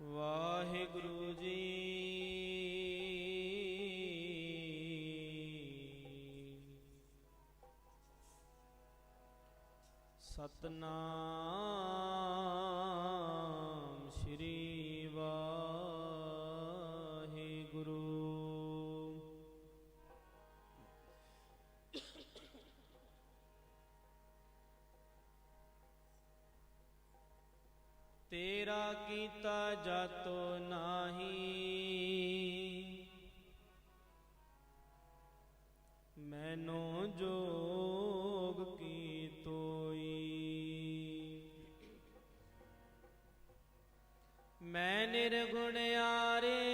ਵਾਹਿਗੁਰੂ ਜੀ। ਸਤਨਾਮ। ਕੀਤਾ ਜਾਤੋ ਨਾਹੀ। ਮੈਨੋ ਜੋਗ ਕੀ ਤੋਈ। ਮੈਂ ਨਿਰਗੁਣਿਆਰੇ ਕੋ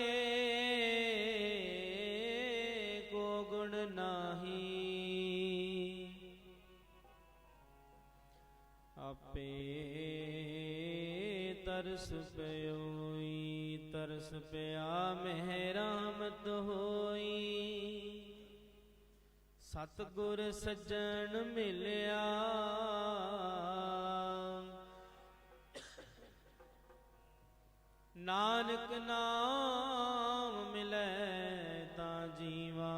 ਤਰਸ ਪਿਓਈ, ਤਰਸ ਪਿਆ ਮਹਿ ਰਾਮਤ ਹੋਈ। ਸਤਗੁਰ ਸੱਜਣ ਮਿਲਿਆ। ਨਾਨਕ ਨਾਮ ਮਿਲੈ ਤਾਂ ਜੀਵਾ।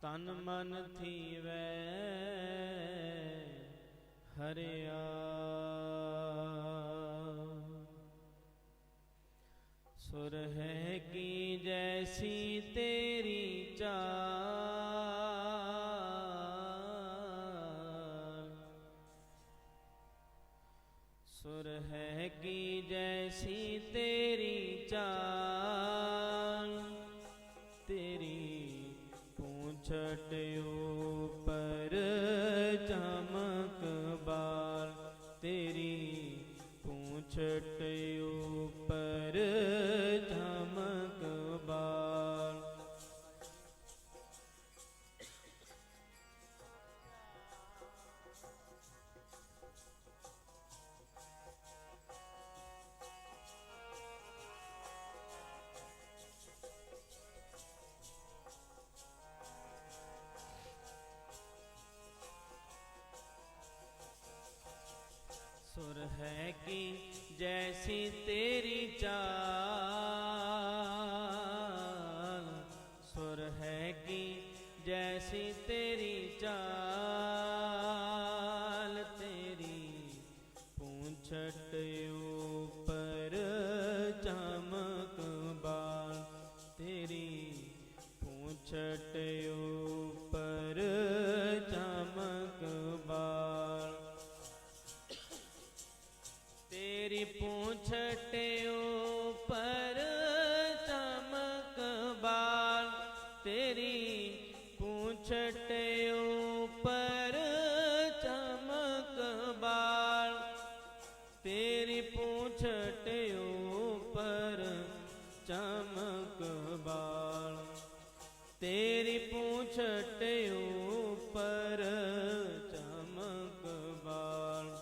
ਤਨ ਮਨ ਥੀਵੈ ਹਰਿਆ। ਸੁਰ ਹੈ ਕੀ ਜੈਸੀ ਤੇਰੀ ਚਾਲ? ਸੁਰ ਹੈ ਕੀ ਜੈਸੀ ਸੁਰ ਹੈ ਕੀ ਜੈਸੀ ਤੇਰੀ ਚਾਲ ਪੂੰਛਟ ਉਪਰ ਚਮਕ ਬਾਲ, ਤੇਰੀ ਪੂੰਛਟ ਉਪਰ ਚਮਕ ਬਾਲ। ਤੇਰੀ ਪੂੰਛਟ ਉਪਰ ਚਮਕ ਬਾਲ।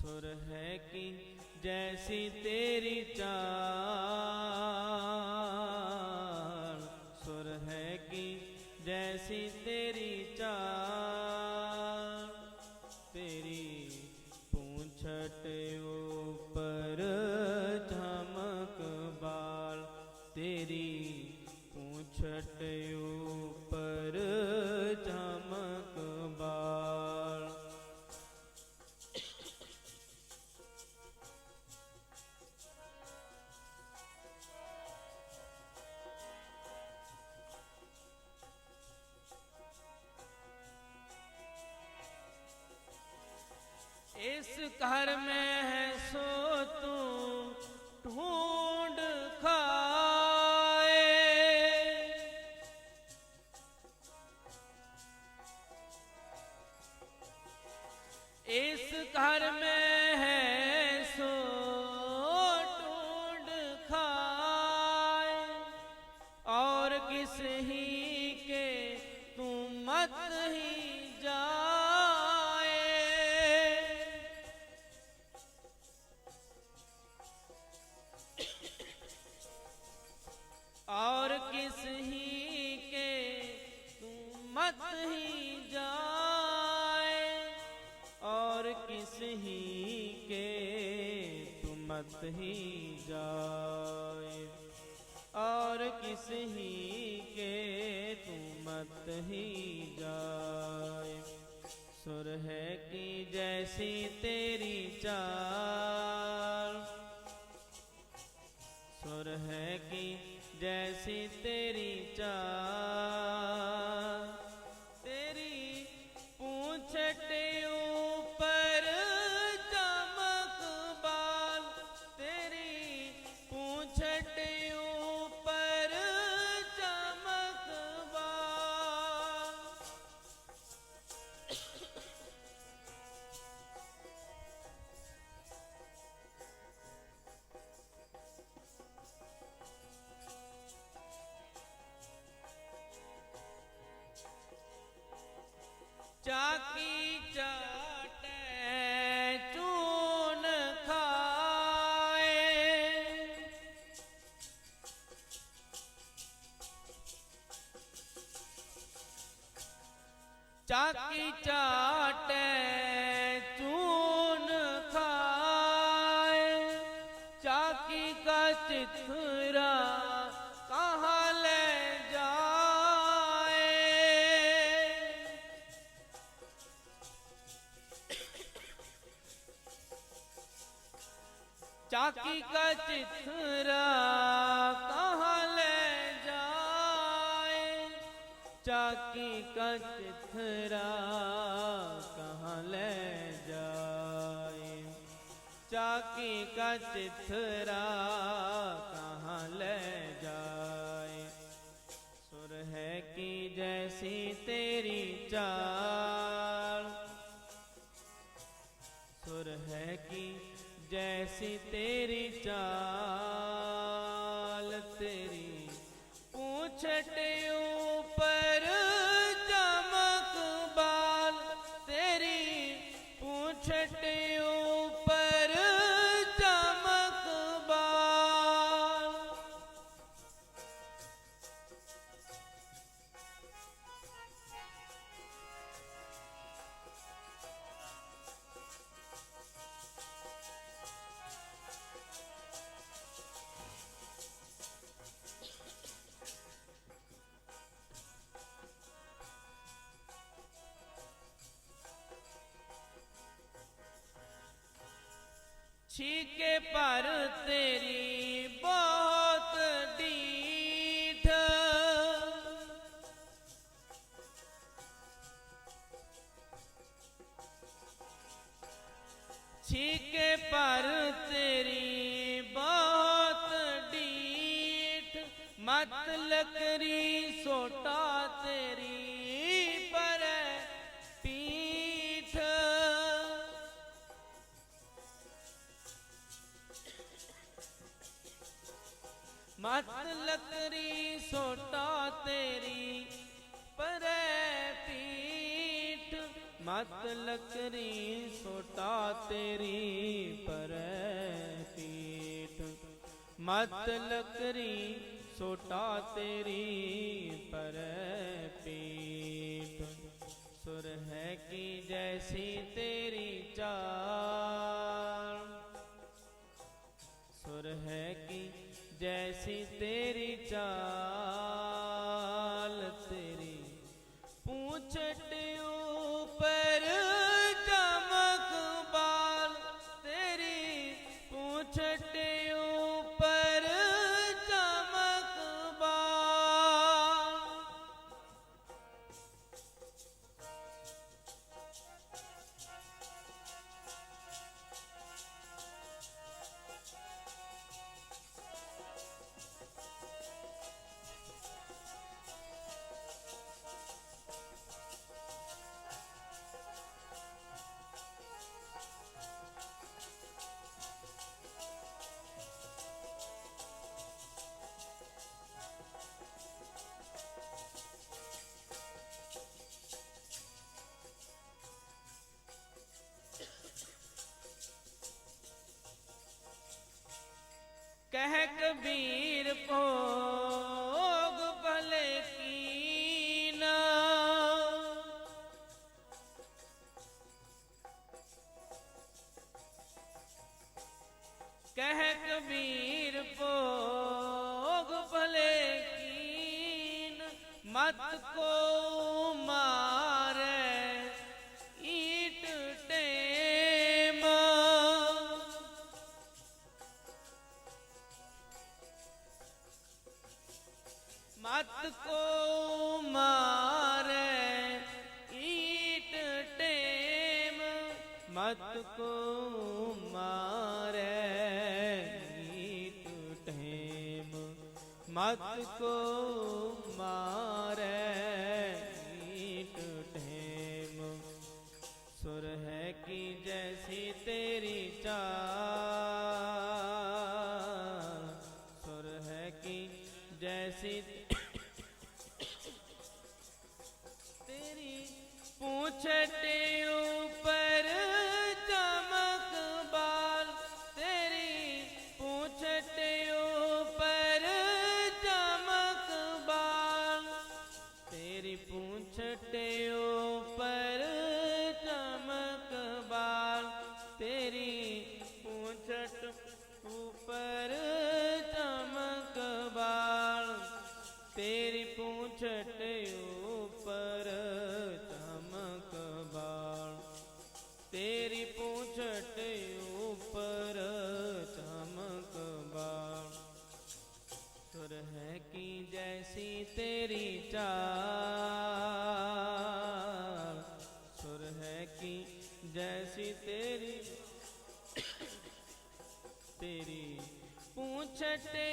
ਸੁਰ ਹੈ ਕਿ ਜੈਸੀ ਤੇਰੀ ਚਾ घर में मत ही जाए सुर है कि जैसी तेरी चाल सुर है कि जैसी तेरी चाल तेरी पूंछटे ऊपर चमक बाल तेरी पूंछटे ਚਾਕੀ ਚਾਟੈ ਚੂਨ ਖਾਏ। ਚਾਕੀ ਚਾਟੈ ਚੂਨ ਖਾਏ। ਚਾਕੀ ਕਾ ਚਿਤਰਾ चाकी का चिथरा कहाँ ले जाए? चाकी का चिथरा कहाँ ले जाए? चाकी का चिथरा कहाँ ले जाए? सुर है कि जैसी तेरी चाल। सुर है कि ਜੈਸੀ ਤੇਰੀ ਚਾਲ ਤੇਰੀ ਪੂਛਟ ਉਪਰ ਛੀਕੇ ਭਰ ਤੇਰੀ ਬਹੁਤ ਢੀਠ। ਛੀਕੇ ਭਰ ਤੇਰੀ ਬਹੁਤ ਢੀਠ। ਮਤ ਲਕਰੀ ਸੋਟਾ ਮਤ ਲਤਰੀ ਸੋਟਾ ਤੇਰੀ, ਪਰੇ ਪੀਠ। ਮਤ ਲਤਰੀ ਸੋਟਾ ਤੇਰੀ, ਪਰੇ ਪੀਠ। ਮਤ ਲਤਰੀ ਸੋਟਾ ਤੇਰੀ, ਪਰੇ ਪੀਠ। ਸੁਰ ਹੈ ਕੀ ਜੈਸੀ ਤੇਰੀ ਚਾਲ? ਸੁਰ ਹੈ ਕੀ जैसी तेरी चाल कह कबीर भोग ਮਤ ਕੋ ਮਾਰੇ, ਈਟ ਟੇਮ, ਮਤ ਕੋ ਮਾਰੇ ਈਟ ਟੇਮ, ਮਤ ਕੋ ਮਾਰੇ ਈਟ ਟੇਮ। ਸੁਰ ਹੈ ਕੀ तेरी पूछट ऊपर चमक बाल सुर है कि जैसी तेरी चाल सुर है कि जैसी तेरी तेरी पूछटे